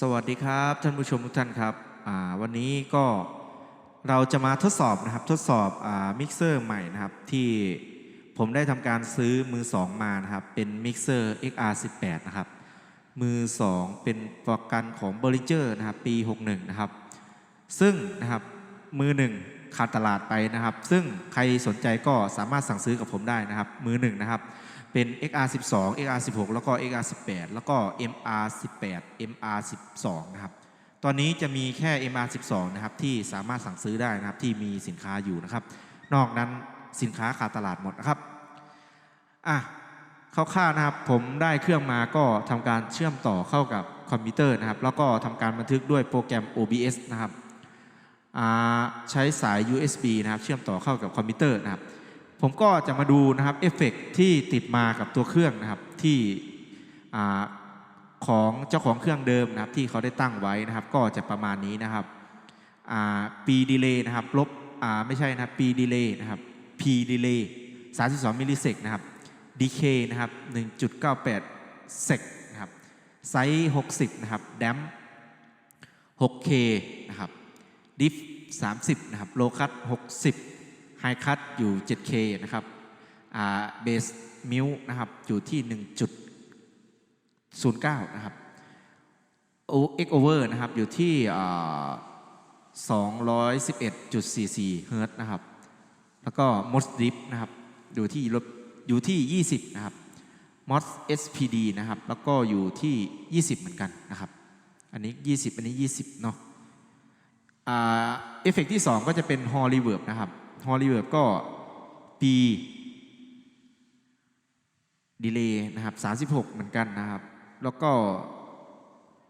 สวัสดีครับท่านผู้ชมทุกท่านครับวันนี้ก็เราจะมาทดสอบนะครับทดสอบอมิกเซอร์ใหม่นะครับที่ผมได้ทำการซื้อมือ 2 มานะครับเป็นมิกเซอร์ XR18 นะครับมือ 2 เป็นประกันของ b o l l i n g e r นะครับปี 61 นะครับ ซึ่งนะครับมือหนึ่งขาดตลาดไปนะครับ ซึ่งใครสนใจก็สามารถสั่งซื้อกับผมได้นะครับ มือหนึ่งนะครับ เป็น XR12 XR16 แล้วก็ XR18 แล้วก็ MR18 MR12 นะครับ ตอนนี้จะมีแค่ MR12 นะครับที่สามารถสั่งซื้อได้นะครับที่มีสินค้าอยู่นะครับ นอกนั้นสินค้าขาดตลาดหมดนะครับ อะคร่าวๆนะครับผมได้เครื่องมาก็ทำการเชื่อมต่อเข้ากับคอมพิวเตอร์นะครับ แล้วก็ทำการบันทึกด้วยโปรแกรม OBS นะครับใช้สาย USB นะครับ เชื่อมต่อเข้ากับคอมพิวเตอร์นะครับ ผมก็จะมาดูนะครับเอฟเฟกต์ที่ติดมากับตัวเครื่องนะครับที่ของเจ้าของเครื่องเดิมนะครับที่เขาได้ตั้งไว้นะครับ ก็จะประมาณนี้นะครับปีดีเลย์นะครับลบไม่ใช่นะครับปีดีเลย์นะครับ P ดีเลย์32 มิลลิเซกนะครับ DK นะครับ 1.98 เซกนะครับไซส์ 60 นะครับแดม 6K นะครับดิฟ30 นะครับโลคัต60 ไฮคัตอยู่ 7K นะครับเบสมิวนะครับอยู่ที่ 1.09 นะครับโอเอ็กโอเวอร์นะครับอยู่ที่อ่า211.44 เฮิร์ตนะครับ แล้วก็มอสดิฟนะครับอยู่ที่ลบอยู่ที่ 20 นะครับมอส SPD นะครับ แล้วก็อยู่ที่ 20 เหมือนกันนะครับ อันนี้ 20 อันนี้ 20 เนาะเอฟเฟกที่ 2 ก็จะเป็นฮอลลีเวิร์บนะครับ ฮอลลีเวิร์บก็ปีดีเลย์นะครับ36 เหมือนกันนะครับ แล้วก็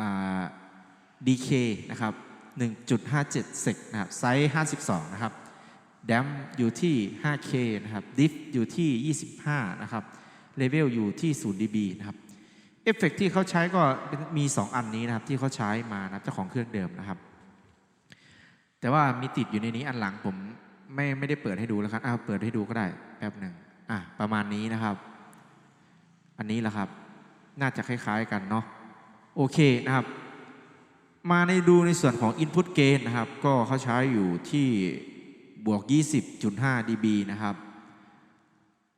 อ่า DK นะครับ 1.57 เซกนะครับ ไซส์ 52 นะครับแดมอยู่ที่ 5K นะครับ ดิฟอยู่ที่ 25 นะครับ เลเวลอยู่ที่ 0 dB นะครับ เอฟเฟกที่เขาใช้ก็มี 2 อันนี้นะครับ ที่เขาใช้มานะเจ้าของเครื่องเดิมนะครับ แต่ว่ามีติดอยู่ในนี้อันหลังผม ไม่ไม่ได้เปิดให้ดูแล้วครับอ้าวเปิดให้ดูก็ได้แป๊บหนึ่งอะประมาณนี้นะครับ อันนี้แหละครับ น่าจะคล้าย ๆ กันเนาะโอเคนะครับ มาในดูในส่วนของ Input Gain นะครับ ก็เขาใช้อยู่ที่บวก 20.5 dB นะครับ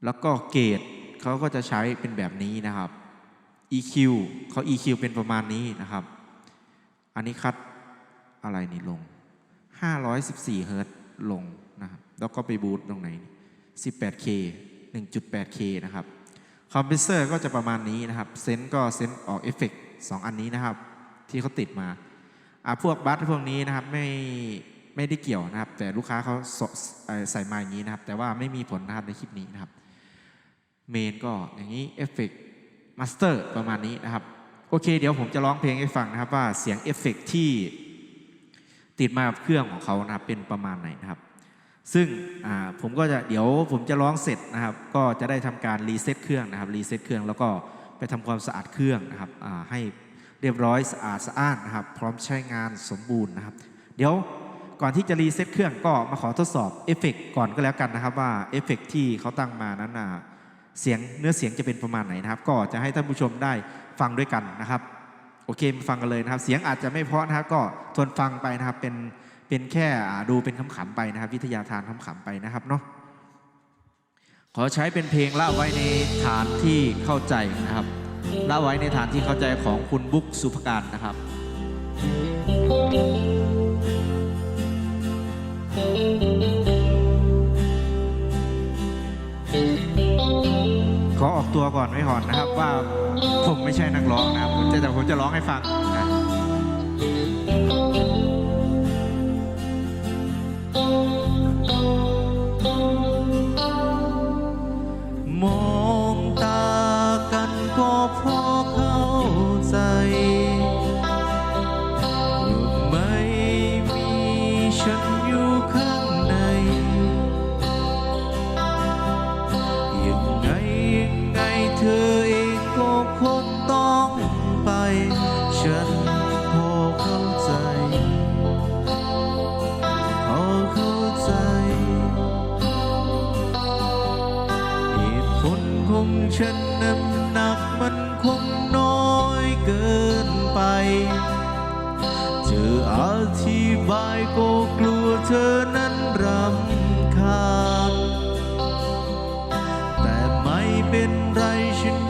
แล้วก็เกตเขาก็จะใช้เป็นแบบนี้นะครับ EQ เขา EQ เป็นประมาณนี้นะครับ อันนี้คัดอะไรนี่ลง 514 เฮิร์ตซ์ลง นะครับแล้วก็ไปบูตตรงไหน 18K 1.8K นะครับคอมเพรสเซอร์ก็จะประมาณนี้นะครับ เซนก็เซนออกเอฟเฟกต์สองอันนี้นะครับ ที่เขาติดมาอ่าพวกบัสพวกนี้นะครับไม่ไม่ได้เกี่ยวนะครับ แต่ลูกค้าเขาใส่มาอย่างนี้นะครับ แต่ว่าไม่มีผลนะครับในคลิปนี้นะครับเมนก็อย่างนี้เอฟเฟกต์มาสเตอร์ประมาณนี้นะครับ โอเค เดี๋ยวผมจะร้องเพลงให้ฟังนะครับ ว่าเสียงเอฟเฟกต์ที่ติดมากับเครื่องของเขานะครับเป็นประมาณไหนนะครับ ซึ่งผมก็จะเดี๋ยวผมจะร้องเสร็จนะครับ ก็จะได้ทำการรีเซ็ตเครื่องนะครับรีเซ็ตเครื่องแล้วก็ไปทำความสะอาดเครื่องนะครับให้เรียบร้อยสะอาดสะอ้านนะครับ พร้อมใช้งานสมบูรณ์นะครับ เดี๋ยวก่อนที่จะรีเซ็ตเครื่องก็มาขอทดสอบเอฟเฟกต์ก่อนก็แล้วกันนะครับ ว่าเอฟเฟกต์ที่เขาตั้งมานั้นเสียงเนื้อเสียงจะเป็นประมาณไหนนะครับ ก็จะให้ท่านผู้ชมได้ฟังด้วยกันนะครับ โอเคมาฟังกันเลยนะครับ เสียงอาจจะไม่เพราะนะครับ ก็ทนฟังไปนะครับเป็น เป็นแค่ดูเป็นคำขำไปนะครับ วิทยาทานคำขำไปนะครับเนาะขอใช้เป็นเพลงละไว้ในฐานที่เข้าใจนะครับละไว้ในฐานที่เข้าใจของคุณบุ๊กสุภการนะครับ ขอออกตัวก่อนไว้ก่อนนะครับว่าผมไม่ใช่นักร้องนะครับผมจะแต่ผมจะร้องให้ฟังนะ ฉันน้ำหนักมันคงน้อยเกินไปเจออธิบายก็กลัวเธอนั้นรำคาญแต่ไม่เป็นไรฉัน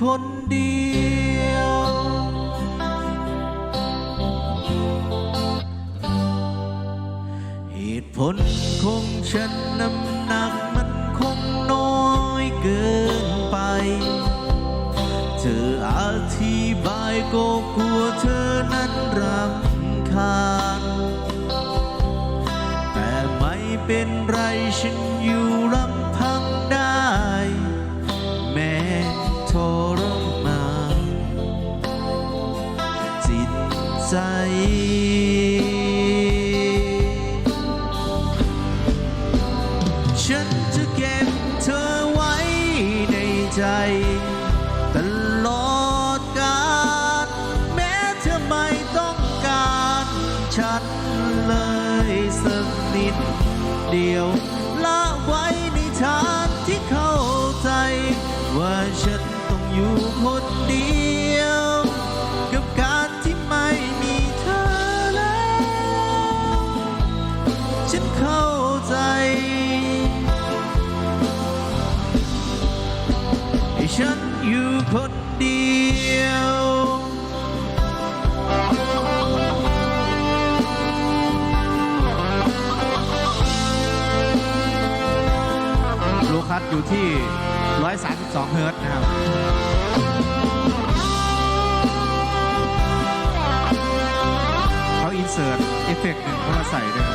คนเดียว เหตุผลของฉันน้ำหนักมันคงน้อยเกินไป เธออธิบายก็กลัวเธอนั้นรำคาญ แต่ไม่เป็นไรฉันอยู่ ใจ ตลอดกาลแม้เธอไม่ต้องการ ฉันเลยสักนิดเดียว ที่ 132 เฮิร์ตนะครับเขาอินเสิร์ตเอฟเฟกต์หนึ่งเข้ามาใส่ด้วย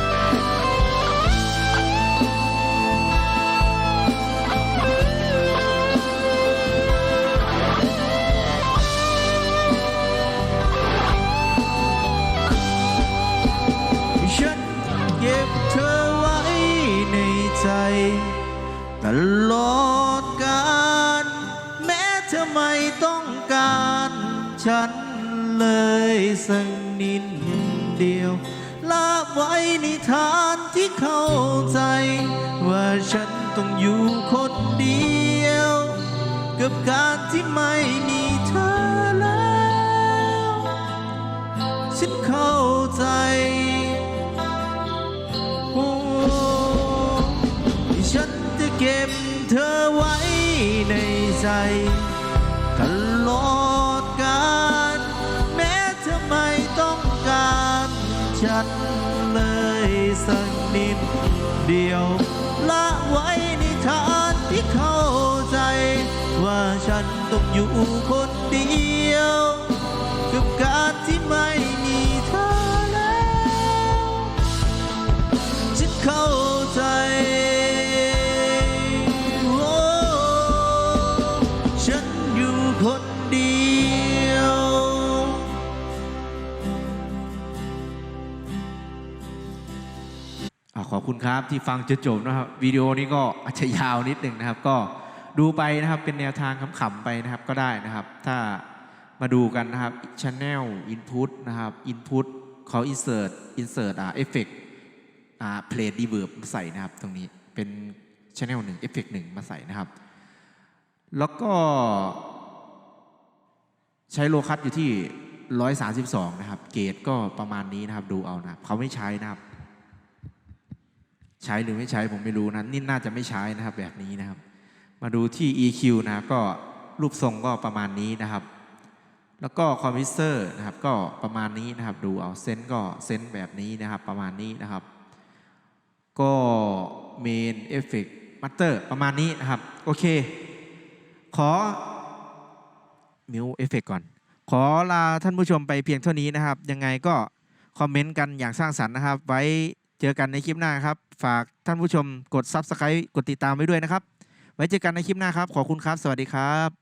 ต้องการฉันเลยสักนิดเดียวละไว้ในทานที่เข้าใจ ว่าฉันต้องอยู่คนเดียว กับการที่ไม่มีเธอแล้ว ฉันเข้าใจโอ้ฉันจะเก็บเธอไว้ในใจ ฉันเลยสักนิดเดียวละไว้ในทานที่เข้าใจ ว่าฉันต้องอยู่คนเดียว กับการที่ไม่มีเธอแล้วฉันเข้า คุณครับที่ฟังจนจบนะครับวิดีโอนี้ก็อาจจะยาวนิดหนึ่งนะครับ ก็ดูไปนะครับเป็นแนวทางขำๆไปนะครับก็ได้นะครับ ถ้ามาดูกันนะครับ Channel Input นะครับ Input เขา Insert Insert อ่า Effect อ่า Play Reverb มาใส่นะครับตรงนี้เป็น Channel หนึ่ง Effect หนึ่งมาใส่นะครับ แล้วก็ ใช้โลคัสอยู่ที่ 132 นะครับ เกรดก็ประมาณนี้นะครับ ดูเอานะครับเขาไม่ใช้นะครับ ใช้หรือไม่ใช้ผมไม่รู้นะนี่น่าจะไม่ใช้นะครับแบบนี้นะครับ มาดูที่ EQ นะครับก็รูปทรงก็ประมาณนี้นะครับ แล้วก็คอมพิวเซอร์นะครับก็ประมาณนี้นะครับ ดูเอาเซนก็เซนแบบนี้นะครับประมาณนี้นะครับ ก็เมนเอฟเฟกต์มัตเตอร์ประมาณนี้นะครับ โอเค ขอมิวเอฟเฟกก่อน ขอลาท่านผู้ชมไปเพียงเท่านี้นะครับ ยังไงก็คอมเมนต์กันอย่างสร้างสรรค์นะครับ ไว้เจอกันในคลิปหน้าครับ ฝากท่านผู้ชมกด Subscribe กดติดตามไว้ด้วยนะครับ ไว้เจอกันในคลิปหน้าครับ ขอบคุณครับ สวัสดีครับ